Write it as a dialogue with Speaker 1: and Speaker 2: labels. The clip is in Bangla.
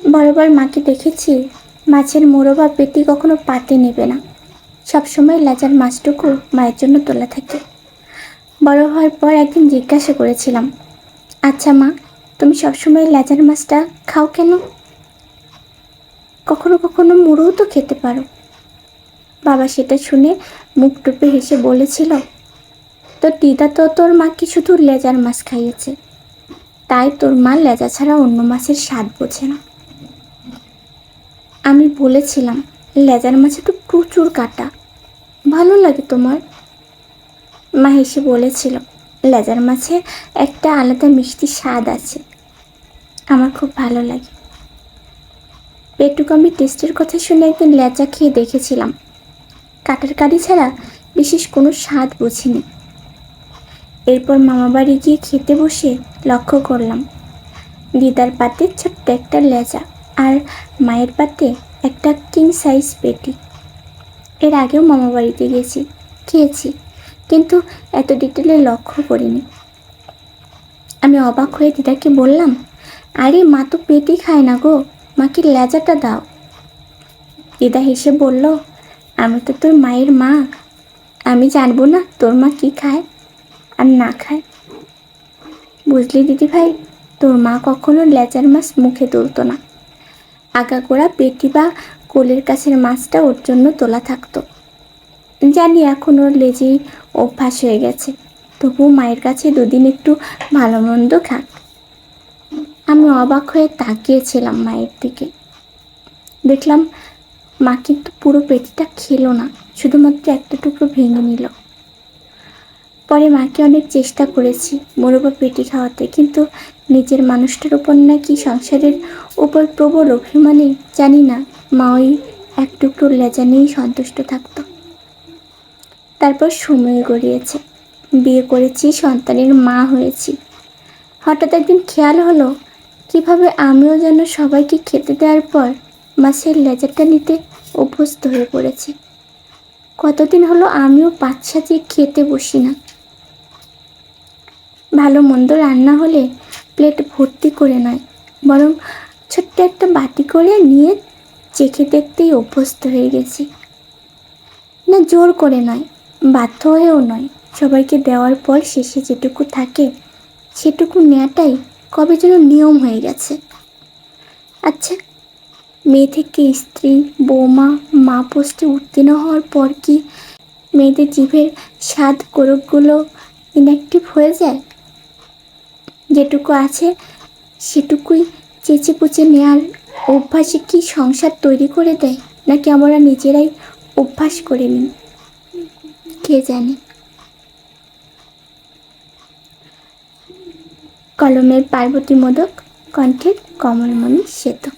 Speaker 1: বরাবর মাকে দেখেছি, মাছের মোড়ো বা পেটি কখনো পাতে নেবে না। সবসময় লেজার মাছটুকু মায়ের জন্য তোলা থাকে। বড় হওয়ার পর একদিন জিজ্ঞাসা করেছিলাম আচ্ছা মা, তুমি সবসময় লেজার মাছটা খাও কেন? কখনো কখনো মুড়োও তো খেতে পারো। বাবা সেটা শুনে মুখ টুপে হেসে বলেছিল, তো দিদা তো তোর মাকে শুধু লেজার মাছ খাইয়েছে। তাই তোর মা লেজা ছাড়া অন্য মাছের স্বাদ বোঝে না। আমি বলেছিলাম, লেজার মাছে তো প্রচুর কাটা। ভালো লাগে তোমার? মা হেসে বলেছিল, লেজার মাছে একটা আলাদা মিষ্টি স্বাদ আছে। আমার খুব ভালো লাগে। পেটুক আমি টেস্টের কথা শুনে একদিন লেজা খেয়ে দেখেছিলাম। কাটার কারি ছাড়া বিশেষ কোনো স্বাদ বুঝিনি। এরপর মামা বাড়ি গিয়ে খেতে বসে লক্ষ্য করলাম, দিদার পাতে ছোট্ট একটা লেজা। আর মায়ের পাতে একটা কিং সাইজ পেটি। এর আগেও মামা বাড়িতে গেছি, খেয়েছি, কিন্তু এত ডিটেলে লক্ষ্য করিনি। আমি অবাক হয়ে দিদাকে বললাম, আরে মা তো পেটি খায় না গো মাকে লেজাটা দাও? দিদা হেসে বলল, আমি তো তোর মায়ের মা, আমি জানব না তোর মা কি খায় আর না খায়। বুঝলি দিদি ভাই তোর মা কখনো লেজার মাছ মুখে তুলতো না। আগাগোড়া পেটি বা কোলের কাছের মাছটা ওর জন্য তোলা থাকতো। জানি এখন ওর লেজেই অভ্যাস হয়ে গেছে তবু মায়ের কাছে দুদিন একটু ভালো মন্দ খাক। আমি অবাক হয়ে তাকিয়েছিলাম মায়ের দিকে। দেখলাম মা কিন্তু পুরো পেটিটা খেলো না, শুধুমাত্র একটা টুকরো ভেঙে নিল। পরে মাকে অনেক চেষ্টা করেছি মোরবা পেটি খাওয়াতে, কিন্তু নিজের মানুষটার উপর নাকি সংসারের উপর প্রবল অভিমানে জানি না, মা ওই এক টুকরো লেজা নিয়েই সন্তুষ্ট থাকতো। তারপর সময় গড়িয়েছে। বিয়ে করেছি, সন্তানের মা হয়েছি। হঠাৎ একদিন খেয়াল হলো, কীভাবে আমিও যেন সবাইকে খেতে দেওয়ার পর মাছের লেজারটা নিতে অভ্যস্ত হয়ে পড়েছি। কতদিন হলো আমিও পাঁচ সাজিয়ে খেতে বসি না। ভালো মন্দ রান্না হলে প্লেট ভর্তি করে নয়, বরং ছোট্ট একটা বাটি করে নিয়ে চেখে দেখতেই অভ্যস্ত হয়ে গেছি। না, জোর করে নয়, বাধ্য হয়েও নয়। সবাইকে দেওয়ার পর শেষে যেটুকু থাকে, সেটুকু নেওয়াটাই কবে যেন নিয়ম হয়ে গেছে। আচ্ছা মেয়ে থেকে স্ত্রী, বৌমা, মা পোস্টে উত্তীর্ণ হওয়ার পর কি মেয়েদের জিভের স্বাদ কোরকগুলো ইনঅ্যাক্টিভ হয়ে যায়? যেটুকু আছে, সেটুকুই চেঁচে পুচে নেওয়ার অভ্যাসে কি সংসার তৈরি করে দেয়, নাকি আমরা নিজেরাই অভ্যাস করে নিই? কে জানে? কলমের পার্বতী মোদক, কণ্ঠের কমলমণি সেতু